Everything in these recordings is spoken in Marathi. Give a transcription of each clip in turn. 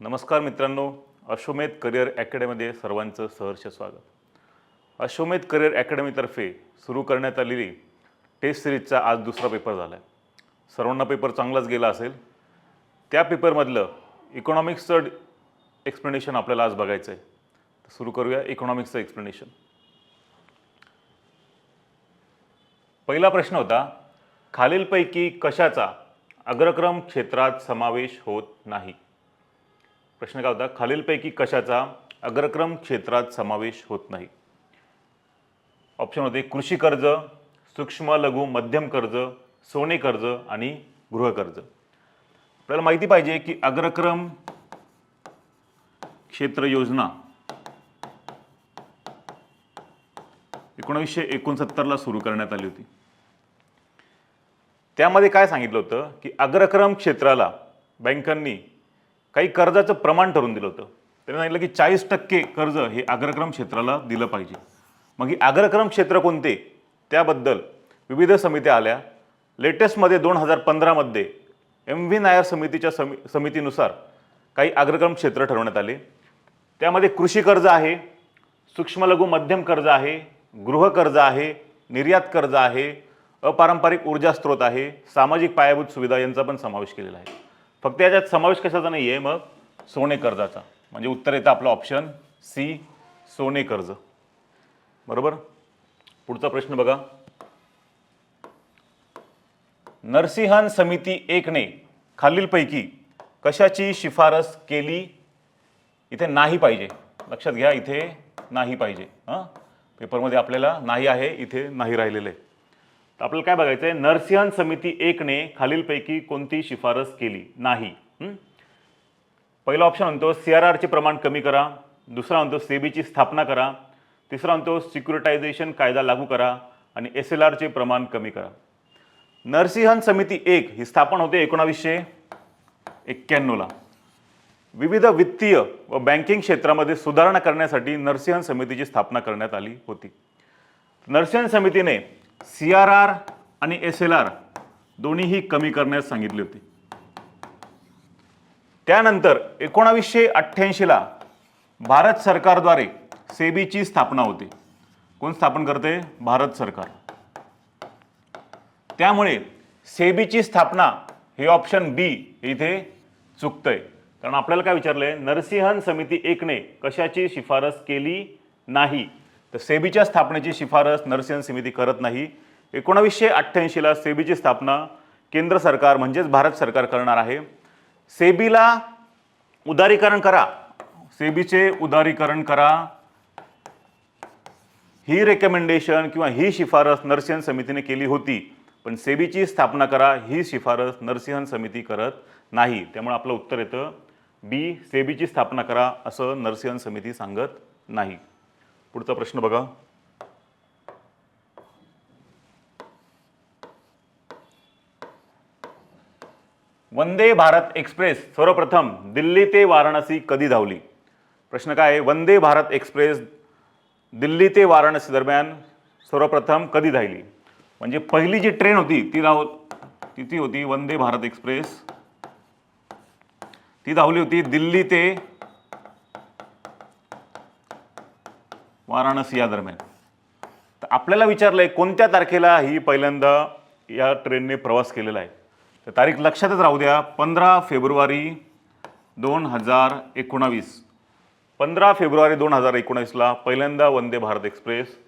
नमस्कार मित्रांनो अश्वमेध करिअर अकॅडमीमध्ये सर्वांचं सहर्ष स्वागत. अश्वमेध करिअर अकॅडमीतर्फे सुरू करण्यात आलेली टेस्ट सिरीजचा आज दुसरा पेपर झाला आहे सर्वांना पेपर चांगलाच गेला असेल. त्या पेपरमधलं इकॉनॉमिक्सचं एक्सप्लेनेशन आपल्याला आज बघायचं आहे. तर सुरू करूया इकॉनॉमिक्सचं एक्सप्लेनेशन पहिला प्रश्न होता खालीलपैकी कशाचा अग्रक्रम क्षेत्रात समावेश होत नाही? प्रश्न काय होता? खालीलपैकी कशाचा अग्रक्रम क्षेत्रात समावेश होत नाही? ऑप्शन होते कृषी कर्ज सूक्ष्म लघु मध्यम कर्ज सोने कर्ज आणि गृहकर्ज आपल्याला माहिती पाहिजे की अग्रक्रम क्षेत्र योजना एकोणीसशे एकोणसत्तरला सुरू करण्यात आली होती. त्यामध्ये काय सांगितलं होतं की अग्रक्रम क्षेत्राला बँकांनी काही कर्जाचं प्रमाण ठरवून दिलं होतं. त्यांनी सांगितलं की चाळीस टक्के कर्ज हे अग्रक्रम क्षेत्राला दिलं पाहिजे. मग ही अग्रक्रम क्षेत्र कोणते? त्याबद्दल विविध समित्या आल्या. लेटेस्टमध्ये दोन हजार पंधरामध्ये एम व्ही नायर समितीच्या समि समितीनुसार काही अग्रक्रम क्षेत्र ठरवण्यात आले. त्यामध्ये कृषी कर्ज आहे सूक्ष्म लघु मध्यम कर्ज आहे गृहकर्ज आहे निर्यात कर्ज आहे अपारंपरिक ऊर्जा स्रोत आहे सामाजिक पायाभूत सुविधा यांचा पण समावेश केलेला आहे. फक्त याच्यात समावेश कशाचा नाही आहे मग सोने कर्जाचा. म्हणजे उत्तर येतं आपलं ऑप्शन सी सोने कर्ज. बरोबर? पुढचा प्रश्न बघा. नरसिंहन समिती एकने खालीलपैकी कशाची शिफारस केली? इथे नाही पाहिजे. लक्षात घ्या इथे नाही पाहिजे. हां? पेपरमध्ये आपल्याला नाही आहे इथे नाही राहिलेलं. आहे तर आपल्याला काय बघायचं आहे नरसिंहन समिती एकने खालीलपैकी कोणती शिफारस केली नाही. पहिला ऑप्शन म्हणतो सी आर आरचे प्रमाण कमी करा. दुसरा म्हणतो सेबीची स्थापना करा. तिसरा म्हणतो सिक्युरिटायझेशन कायदा लागू करा आणि एस एल आरचे प्रमाण कमी करा. नरसिंहन समिती एक ही स्थापन होते एकोणावीसशे एक्क्याण्णवला विविध वित्तीय व बँकिंग क्षेत्रामध्ये सुधारणा करण्यासाठी नरसिंहन समितीची स्थापना करण्यात आली होती. नरसिंहन समितीने सी आर आर आणि एस एल आर दोन्हीही कमी करण्यास सांगितली होती. त्यानंतर एकोणावीसशे अठ्ठ्याऐंशीला भारत सरकारद्वारे सेबीची स्थापना होते. कोण स्थापन करते? भारत सरकार. त्यामुळे सेबीची स्थापना हे ऑप्शन बी इथे चुकतंय. कारण आपल्याला काय विचारलंय? नरसिंहन समिती एकने कशाची शिफारस केली नाही? तर सेबीच्या स्थापनेची शिफारस नरसिंहन समिती करत नाही. एकोणावीसशे अठ्ठ्याऐंशीला सेबीची स्थापना केंद्र सरकार म्हणजेच भारत सरकार करणार आहे. सेबीला उदारीकरण करा. सेबीचे उदारीकरण करा. ही रेकमेंडेशन किंवा ही शिफारस नरसिंहन समितीने केली होती. पण सेबीची स्थापना करा ही शिफारस नरसिंहन समिती करत नाही. त्यामुळे आपलं उत्तर येतं बी सेबीची स्थापना करा असं नरसिंहन समिती सांगत नाही. पुढचा प्रश्न बघा. वंदे भारत एक्सप्रेस सर्वप्रथम दिल्ली ते वाराणसी कधी धावली? प्रश्न काय आहे? वंदे भारत एक्सप्रेस दिल्ली ते वाराणसी दरम्यान सर्वप्रथम कधी धावली? म्हणजे पहिली जी ट्रेन होती ती धाव ती होती? वंदे भारत एक्सप्रेस. ती धावली होती दिल्ली ते वाराणसी या दरम्यान. तर आपल्याला विचारलं आहे कोणत्या तारखेला ही पहिल्यांदा या ट्रेनने प्रवास केलेला आहे? तर तारीख लक्षातच राहू द्या पंधरा फेब्रुवारी दोन हजार एकोणावीस. पंधरा फेब्रुवारी दोन हजार एकोणावीसला पहिल्यांदा वंदे भारत एक्सप्रेस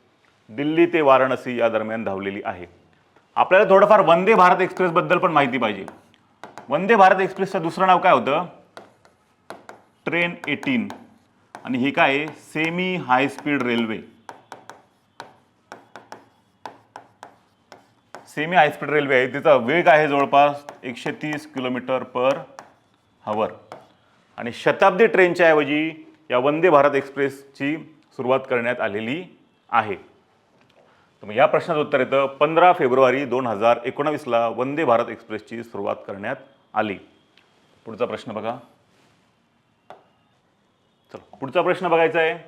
दिल्ली ते वाराणसी या दरम्यान धावलेली आहे. आपल्याला थोडंफार वंदे भारत एक्सप्रेसबद्दल पण माहिती पाहिजे. वंदे भारत एक्सप्रेसचं दुसरं नाव काय होतं? Train eighteen. आणि हे काय semi high speed railway semi high speed railway आहे. तिचा वेग आहे जवळपास एकशे तीस किलोमीटर पर हवर आणि शताब्दी ट्रेनच्या ऐवजी या वंदे भारत एक्सप्रेसची सुरुवात करण्यात आलेली आहे. तर मग या प्रश्नाचं उत्तर येतं. पंधरा फेब्रुवारी दोन हजार एकोणावीसला वंदे भारत एक्सप्रेसची सुरुवात करण्यात आली. पुढचा प्रश्न बघा. चला पुढचा प्रश्न बघायचा आहे.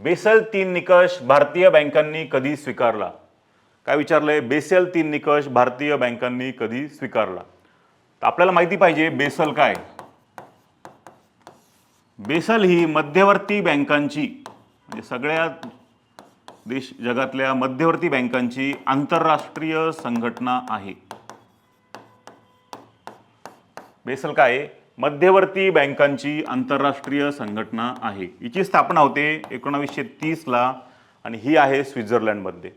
बेसल तीन निकष भारतीय बँकांनी कधी स्वीकारला? काय विचारलंय? बेसल तीन निकष भारतीय बँकांनी कधी स्वीकारला? तर आपल्याला माहिती पाहिजे बेसल काय? बेसल ही मध्यवर्ती बँकांची म्हणजे सगळ्या देश जगातल्या मध्यवर्ती बँकांची आंतरराष्ट्रीय संघटना आहे. बेसल काय आहे? मध्यवर्ती बँकांची आंतरराष्ट्रीय संघटना आहे. हिची स्थापना होते एकोणावीसशे तीसला आणि ही आहे स्वित्झर्लंडमध्ये.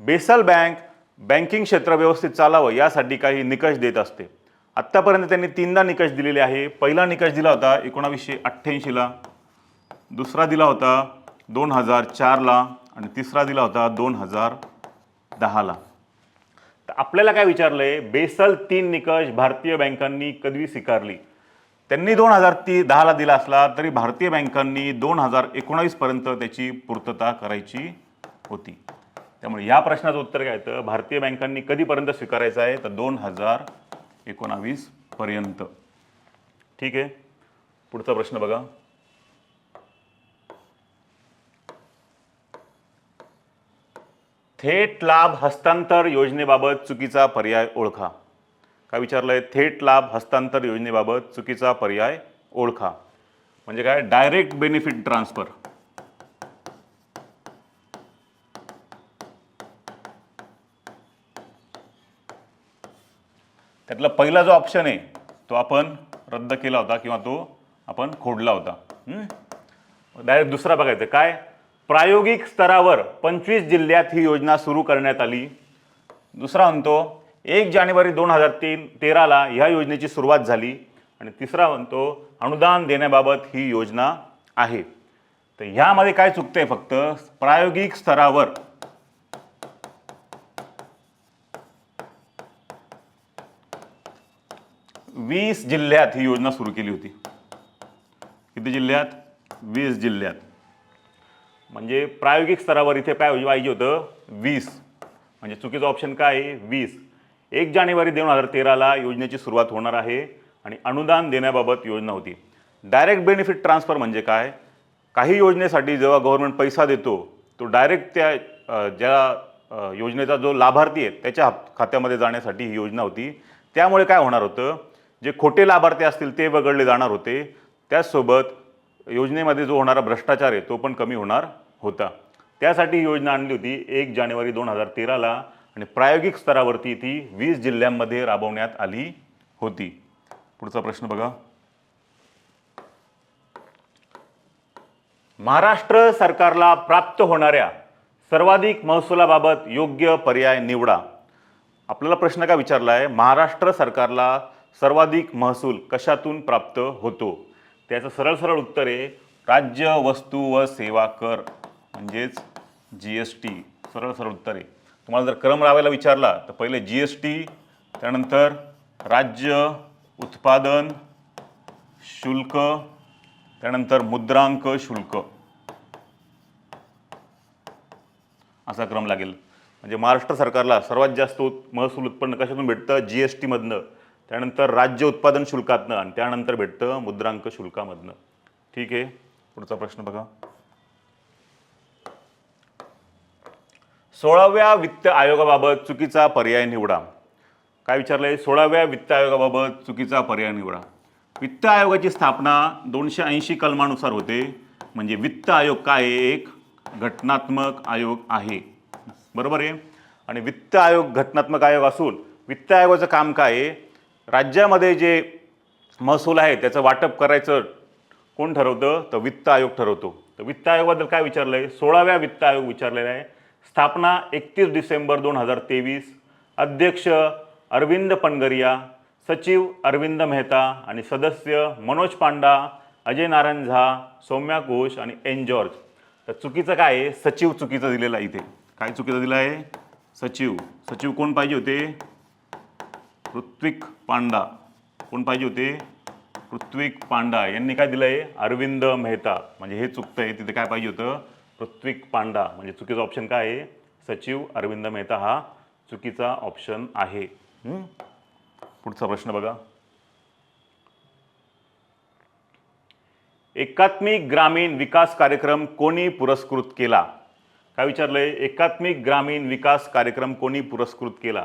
बेसल बँक बँकिंग क्षेत्र व्यवस्थित चालावं यासाठी काही निकष देत असते. आत्तापर्यंत त्यांनी तीनदा निकष दिलेले आहे. पहिला निकष दिला होता एकोणावीसशे अठ्ठ्याऐंशीला दुसरा दिला होता दोन हजार चारला आणि तिसरा दिला होता दोन हजार दहाला तर आपल्याला काय विचारलं आहे बेसल तीन निकष भारतीय बँकांनी कधी स्वीकारली? त्यांनी दोन हजार ती दहाला दिला असला तरी भारतीय बँकांनी दोन हजार एकोणावीसपर्यंत त्याची पूर्तता करायची होती. त्यामुळे या प्रश्नाचं उत्तर काय येतं भारतीय बँकांनी कधीपर्यंत स्वीकारायचं आहे? तर दोन हजार एकोणावीसपर्यंत ठीक आहे? पुढचा प्रश्न बघा. थेट लाभ हस्तांतर योजनेबाबत चुकीचा पर्याय ओळखा. काय विचारलंय? थेट लाभ हस्तांतर योजनेबाबत चुकीचा पर्याय ओळखा. म्हणजे काय? डायरेक्ट बेनिफिट ट्रान्सफर त्यातला पहिला जो ऑप्शन आहे तो आपण रद्द केला होता किंवा तो आपण खोडला होता. डायरेक्ट दुसरा बघायचं काय? प्रायोगिक स्तरावर पंचवीस जिल्ह्यात ही योजना सुरू करण्यात आली. दुसरा म्हणतो एक जानेवारी दोन हजार तीन तेराला ह्या योजनेची सुरुवात झाली आणि तिसरा म्हणतो अनुदान देण्याबाबत ही योजना आहे. तर ह्यामध्ये काय चुकतंय फक्त प्रायोगिक स्तरावर. वीस जिल्ह्यात ही योजना सुरू केली होती. किती जिल्ह्यात? वीस जिल्ह्यात. म्हणजे प्रायोगिक स्तरावर इथे काय पाहिजे होतं वीस. म्हणजे चुकीचं ऑप्शन काय? आहे वीस. एक जानेवारी दोन हजार तेराला योजनेची सुरुवात होणार आहे आणि अनुदान देण्याबाबत योजना होती. डायरेक्ट बेनिफिट ट्रान्सफर म्हणजे काय? काही योजनेसाठी जेव्हा गव्हर्नमेंट पैसा देतो तो डायरेक्ट त्या ज्या योजनेचा जो लाभार्थी आहे त्याच्या खात्यामध्ये जाण्यासाठी ही योजना होती. त्यामुळे काय होणार होतं? जे खोटे लाभार्थी असतील ते वगळले जाणार होते. त्याचसोबत योजनेमध्ये जो होणारा भ्रष्टाचार आहे तो पण कमी होणार होता. त्यासाठी ही योजना आणली होती एक जानेवारी दोन हजार तेराला. आणि प्रायोगिक स्तरावरती ती वीस जिल्ह्यांमध्ये राबवण्यात आली होती. पुढचा प्रश्न बघा. महाराष्ट्र सरकारला प्राप्त होणाऱ्या सर्वाधिक महसुलाबाबत योग्य पर्याय निवडा. आपल्याला प्रश्न का विचारला आहे महाराष्ट्र सरकारला सर्वाधिक महसूल कशातून प्राप्त होतो? त्याचं सरळ सरळ उत्तर आहे राज्य वस्तू व सेवा कर म्हणजेच जी एस टी सरळ सरळ उत्तर आहे. तुम्हाला जर क्रम लावायला विचारला तर पहिले जी एस टी त्यानंतर राज्य उत्पादन शुल्क त्यानंतर मुद्रांक शुल्क. असा क्रम लागेल. म्हणजे महाराष्ट्र सरकारला सर्वात जास्त उत् महसूल उत्पन्न कशातून भेटतं? जी एस टीमधनं त्यानंतर राज्य उत्पादन शुल्कातनं आणि त्यानंतर भेटतं मुद्रांक शुल्कामधनं. ठीक आहे? पुढचा प्रश्न बघा. सोळाव्या वित्त आयोगाबाबत चुकीचा पर्याय निवडा. काय विचारलं आहे सोळाव्या वित्त आयोगाबाबत चुकीचा पर्याय निवडा. वित्त आयोगाची स्थापना दोनशे ऐंशी कलमानुसार होते. म्हणजे वित्त आयोग काय एक घटनात्मक आयोग आहे. बरोबर आहे? आणि वित्त आयोग घटनात्मक आयोग असून वित्त आयोगाचं काम काय आहे? राज्यामध्ये जे महसूल आहे त्याचं वाटप करायचं कोण ठरवतं? तर वित्त आयोग ठरवतो. तर वित्त आयोगाबद्दल काय विचारलं आहे सोळाव्या वित्त आयोग विचारलेला आहे. स्थापना एकतीस डिसेंबर दोन हजार तेवीस. अध्यक्ष अरविंद पनगरिया सचिव अरविंद मेहता आणि सदस्य मनोज पांडा अजय नारायण झा सौम्या घोष आणि एन जॉर्ज. तर चुकीचं काय आहे? सचिव चुकीचं दिलेलं आहे इथे. काय चुकीचं दिलं आहे? सचिव. सचिव कोण पाहिजे होते? ऋत्विक पांडा. कोण पाहिजे होते? ऋत्विक पांडा. यांनी काय दिलं आहे अरविंद मेहता. म्हणजे हे चुकतं आहे तिथे काय पाहिजे होतं? ऋत्विक पांडा म्हणजे चुकीचा ऑप्शन काय आहे? सचिव अरविंद मेहता हा चुकीचा ऑप्शन आहे. पुढचा प्रश्न बघा. एकात्मिक ग्रामीण विकास कार्यक्रम कोणी पुरस्कृत केला? काय विचारलंय? एकात्मिक ग्रामीण विकास कार्यक्रम कोणी पुरस्कृत केला?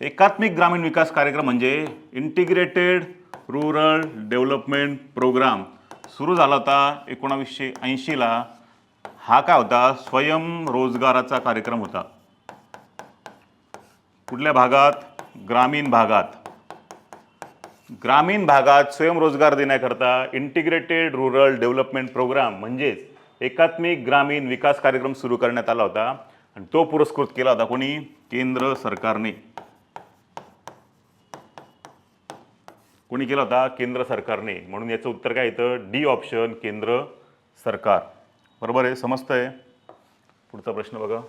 एकात्मिक ग्रामीण विकास कार्यक्रम म्हणजे इंटिग्रेटेड रुरल डेव्हलपमेंट प्रोग्राम सुरू झाला होता एकोणावीसशे ऐंशीला. हा काय होता? स्वयंरोजगाराचा कार्यक्रम होता. कुठल्या भागात? ग्रामीण भागात. ग्रामीण भागात स्वयंरोजगार देण्याकरता इंटिग्रेटेड रुरल डेव्हलपमेंट प्रोग्राम म्हणजेच एकात्मिक ग्रामीण विकास कार्यक्रम सुरू करण्यात आला होता आणि तो पुरस्कृत केला होता कोणी? केंद्र सरकारने. कोणी केला होता? केंद्र सरकारने. म्हणून याचं उत्तर काय येतं डी ऑप्शन केंद्र सरकार. बरोबर आहे समजतंय पुढचा प्रश्न बघा.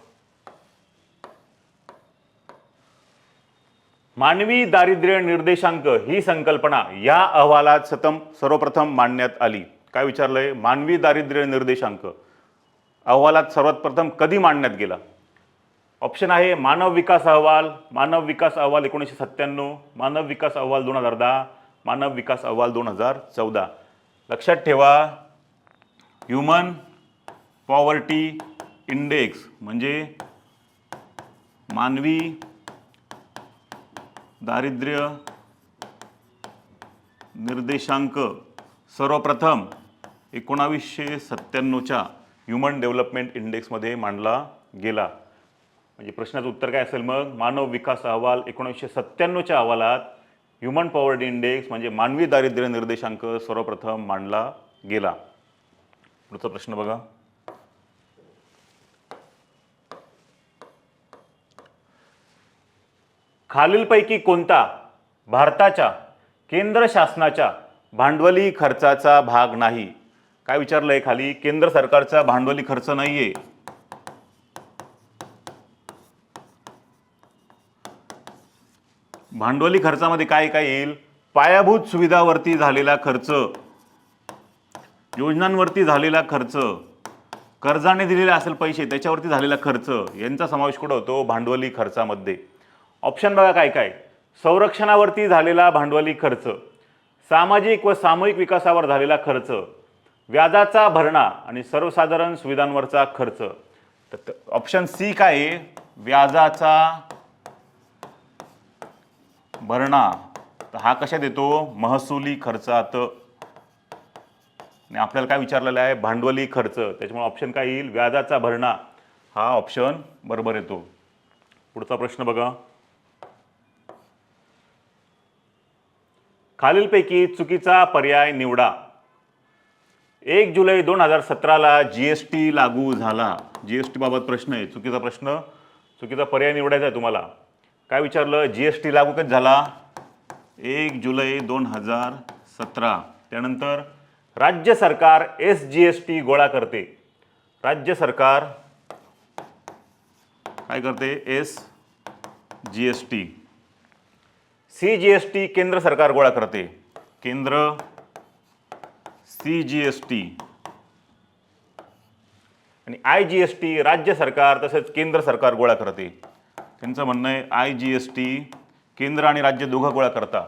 मानवी दारिद्र्य निर्देशांक ही संकल्पना या अहवालात सतम सर्वप्रथम मांडण्यात आली. काय विचारलंय? मानवी दारिद्र्य निर्देशांक. अहवालात सर्वात प्रथम कधी मांडण्यात गेला? ऑप्शन आहे मानव विकास अहवाल. मानव विकास अहवाल एकोणीसशे सत्त्याण्णव मानव विकास अहवाल दोन हजार दहा मानव विकास अहवाल दोन हजार चौदा. लक्षात ठेवा ह्युमन पॉवर्टी इंडेक्स म्हणजे मानवी दारिद्र्य निर्देशांक सर्वप्रथम एकोणावीसशे सत्त्याण्णवच्या ह्युमन डेव्हलपमेंट इंडेक्समध्ये मांडला गेला. म्हणजे प्रश्नाचं उत्तर काय असेल मग? मानव विकास अहवाल एकोणीसशे सत्त्याण्णवच्या अहवालात ह्युमन पॉवर्टी इंडेक्स म्हणजे मानवी दारिद्र्य निर्देशांक सर्वप्रथम मांडला गेला. पुढचा प्रश्न बघा. खालीलपैकी कोणता? भारताच्या केंद्र शासनाच्या भांडवली खर्चाचा भाग नाही. काय विचारलंय खाली? केंद्र सरकारचा भांडवली खर्च नाहीये. भांडवली खर्चामध्ये काय काय येईल? पायाभूत सुविधावरती झालेला खर्च. योजनांवरती झालेला खर्च. कर्जाने दिलेले असेल पैसे त्याच्यावरती झालेला खर्च. यांचा समावेश कुठं होतो? भांडवली खर्चामध्ये. ऑप्शन बघा काय काय. संरक्षणावरती झालेला भांडवली खर्च सामाजिक व सामूहिक विकासावर झालेला खर्च व्याजाचा भरणा आणि सर्वसाधारण सुविधांवरचा खर्च. तर ऑप्शन सी काय आहे? व्याजाचा भरणा. तर हा कशात येतो? महसुली खर्चात. आणि आपल्याला काय विचारलेलं आहे? भांडवली खर्च. त्याच्यामुळे ऑप्शन काय येईल? व्याजाचा भरणा. हा ऑप्शन बरोबर येतो. पुढचा प्रश्न बघा. खालीलपैकी चुकीचा पर्याय निवडा. एक जुलै दोन हजार सतराला जी एस टी लागू झाला. जी एस टी बाबत प्रश्न आहे. चुकीचा प्रश्न चुकीचा पर्याय निवडायचा आहे तुम्हाला. काय विचारलं? जी एस टी लागू कधी झाला? एक जुलै दोन हजार सतरा. त्यानंतर राज्य सरकार एस जी एस टी गोळा करते. राज्य सरकार काय करते? S G S T. C G S T केंद्र सरकार गोळा करते. केंद्र सी जी एस टी. आणि आय जी एस टी राज्य सरकार तसेच केंद्र सरकार गोळा करते. त्यांचं म्हणणं आहे आय जी एस टी केंद्र आणि राज्य दोघं गोळा करता.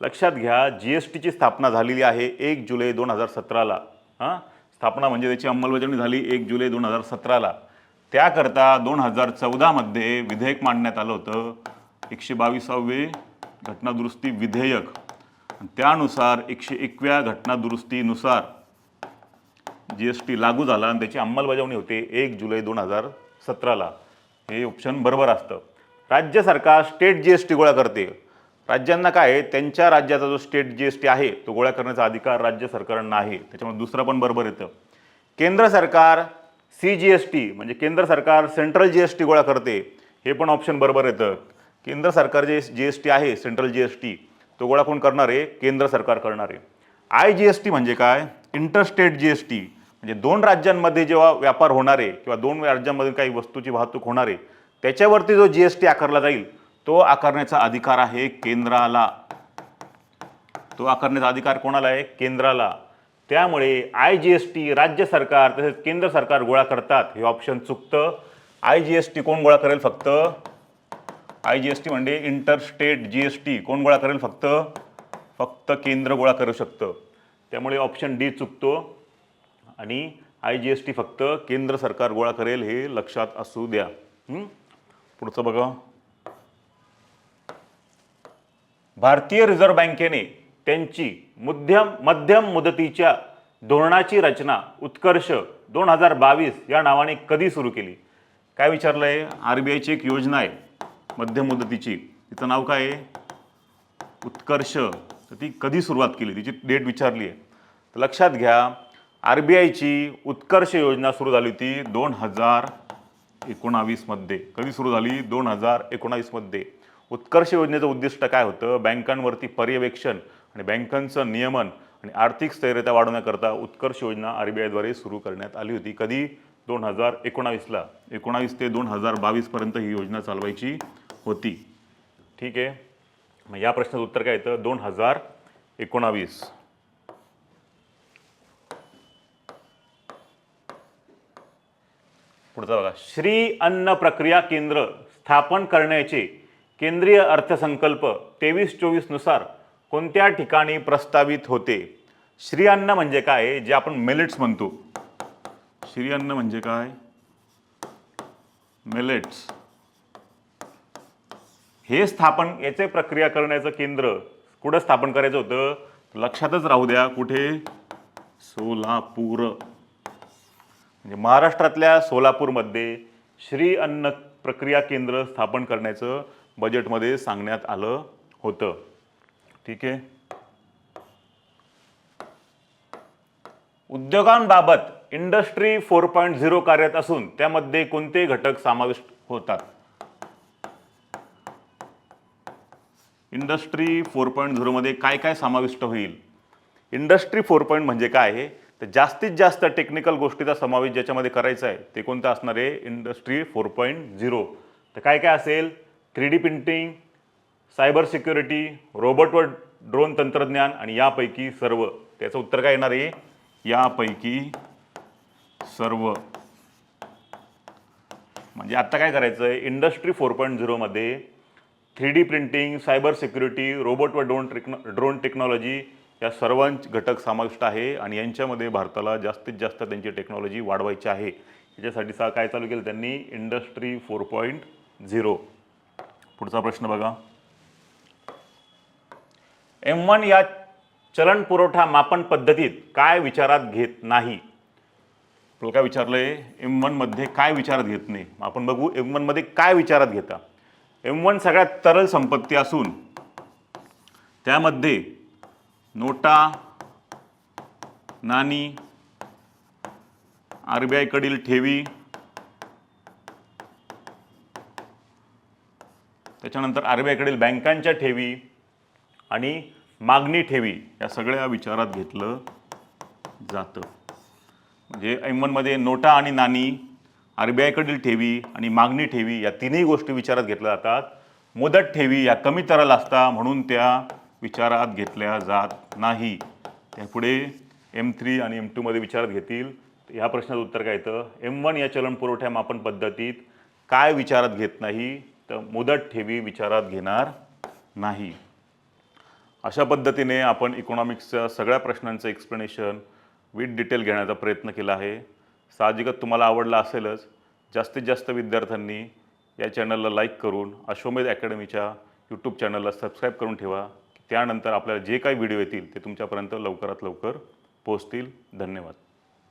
लक्षात घ्या जी एस टीची स्थापना झालेली आहे एक जुलै दोन हजार सतराला. हां? स्थापना म्हणजे त्याची अंमलबजावणी झाली एक जुलै दोन हजार सतराला. त्याकरता दोन हजार चौदामध्ये विधेयक मांडण्यात आलं होतं. एकशे बावीसावे घटनादुरुस्ती विधेयक. त्यानुसार एकशे एकव्या घटनादुरुस्तीनुसार जी एस टी लागू झाला आणि त्याची अंमलबजावणी होते एक जुलै दोन हजार सतराला. हे ऑप्शन बरोबर असतं. राज्य सरकार स्टेट जी एस टी गोळा करते. राज्यांना काय आहे, त्यांच्या राज्याचा जो स्टेट जी एस टी आहे तो गोळा करण्याचा अधिकार राज्य सरकारांना आहे त्याच्यामुळे दुसरं पण बरोबर येतं. केंद्र सरकार सी जी एस टी म्हणजे केंद्र सरकार सेंट्रल जी एस टी गोळा करते. हे पण ऑप्शन बरोबर येतं. केंद्र सरकार जे जी एस टी आहे सेंट्रल जी एस टी तो गोळा कोण करणार आहे केंद्र सरकार करणार. आहे आय जी एस टी म्हणजे काय? Interstate G S T. म्हणजे दोन राज्यांमध्ये जेव्हा व्यापार होणार आहे किंवा दोन राज्यांमध्ये काही वस्तूची वाहतूक होणार आहे त्याच्यावरती जो जी एस टी आकारला जाईल तो आकारण्याचा अधिकार आहे केंद्राला. तो आकारण्याचा अधिकार कोणाला आहे? केंद्राला. त्यामुळे आय जी एस टी राज्य सरकार तसेच केंद्र सरकार गोळा करतात हे ऑप्शन चुकतं. आय जी एस टी कोण गोळा करेल? फक्त आय जी एस टी म्हणजे इंटरस्टेट जी एस टी. कोण गोळा करेल फक्त? फक्त केंद्र गोळा करू शकतं. त्यामुळे ऑप्शन डी चुकतो. आणि आय जी एस टी फक्त केंद्र सरकार गोळा करेल हे लक्षात असू द्या. पुढचं बघा. भारतीय रिझर्व्ह बँकेने त्यांची मध्यम मध्यम मुदतीच्या धोरणाची रचना उत्कर्ष दोन हजार बावीस या नावाने कधी सुरू केली? काय विचारलं आहे आर बी आयची एक योजना आहे. मध्यम मुदतीची. तिचं नाव काय आहे? उत्कर्ष. तर ती कधी सुरुवात केली? तिची डेट विचारली आहे. तर लक्षात घ्या आर बी आयची उत्कर्ष योजना सुरू झाली होती दोन हजार एकोणावीसमध्ये कधी सुरू झाली? दोन हजार एकोणावीसमध्ये उत्कर्ष योजनेचं उद्दिष्ट काय होतं? बँकांवरती पर्यवेक्षण आणि बँकांचं नियमन आणि आर्थिक स्थैर्यता वाढवण्याकरता उत्कर्ष योजना आर बी आयद्वारे सुरू करण्यात आली होती. कधी? दोन हजार एकोणावीसला एकोणावीस ते दोन हजार बावीसपर्यंत ही योजना चालवायची होती. ठीक आहे? मग या प्रश्नाचं उत्तर काय येतं? दोन हजार एकोणावीस. पुढचा बघा. श्री अन्न प्रक्रिया केंद्र स्थापन करण्याचे केंद्रीय अर्थसंकल्प तेवीस चोवीसनुसार कोणत्या ठिकाणी प्रस्तावित होते? श्री अन्न म्हणजे काय? जे आपण मिलेट्स म्हणतो. श्री अन्न म्हणजे काय? मिलेट्स हे स्थापन याचे प्रक्रिया करण्याचं केंद्र कुठं स्थापन करायचं होतं? लक्षातच राहू द्या कुठे? सोलापूर. म्हणजे महाराष्ट्रातल्या सोलापूरमध्ये श्री अन्न प्रक्रिया केंद्र स्थापन करण्याचं बजेटमध्ये सांगण्यात आलं होतं. ठीक आहे? उद्योगांबाबत इंडस्ट्री फोर पॉईंट झिरो कार्यरत असून त्यामध्ये कोणते घटक समाविष्ट होतात? इंडस्ट्री फोर पॉईंट झिरोमध्ये काय काय समाविष्ट होईल? इंडस्ट्री फोर पॉईंट म्हणजे काय आहे? तर जास्तीत जास्त टेक्निकल गोष्टीचा समावेश ज्याच्यामध्ये करायचा आहे ते कोणतं असणार आहे? Industry four point zero. तर काय काय असेल? Three D printing cyber security robot व ड्रोन तंत्रज्ञान आणि यापैकी सर्व. त्याचं उत्तर काय येणार आहे? यापैकी सर्व. म्हणजे आत्ता काय करायचं आहे industry four point झिरोमध्ये three D printing cyber security robot व ड्रोन टेक्नो ड्रोन टेक्नॉलॉजी या सर्वांच घटक समाविष्ट आहे आणि यांच्यामध्ये भारताला जास्तीत जास्त त्यांची टेक्नॉलॉजी वाढवायची आहे. याच्यासाठी सा काय चालू केलं त्यांनी? इंडस्ट्री फोर पॉईंट झिरो पुढचा प्रश्न बघा. एम वन या चलन पुरवठा मापन पद्धतीत काय विचारात घेत नाही? तुला काय विचारलंय? एम वनमध्ये काय विचारात घेत नाही? आपण बघू एम वनमध्ये काय विचारात घेता? एम वन सगळ्यात तरल संपत्ती असून त्यामध्ये नोटा नाणी आर बी आयकडील ठेवी त्याच्यानंतर आर बी आयकडील बँकांच्या ठेवी आणि मागणी ठेवी या सगळ्या विचारात घेतलं जातं. म्हणजे एम वनमध्ये नोटा आणि नाणी आर बी आयकडील ठेवी आणि मागणी ठेवी या तिन्ही गोष्टी विचारात घेतल्या जातात. मुदत ठेवी या कमी तरल असता म्हणून त्या विचारात घेतल्या जात नाही. त्यापुढे एम थ्री आणि एम टूमध्ये विचारात घेतील. ह्या प्रश्नाचं उत्तर काय येतं? एम वन या चलन पुरवठ्या मापन पद्धतीत काय विचारात घेत नाही? तर मुदत ठेवी विचारात घेणार नाही. अशा पद्धतीने आपण इकॉनॉमिक्सच्या सगळ्या प्रश्नांचं एक्सप्लेनेशन विथ डिटेल घेण्याचा प्रयत्न केला आहे. साहजिकच तुम्हाला आवडला असेलच. जास्तीत जास्त विद्यार्थ्यांनी या चॅनलला लाईक करून अश्वमेध अकॅडमीच्या यूट्यूब चॅनलला सबस्क्राईब करून ठेवा. त्यानंतर आपल्याला जे काही व्हिडिओ येतील ते तुमच्यापर्यंत लवकरात लवकर पोहोचतील. धन्यवाद.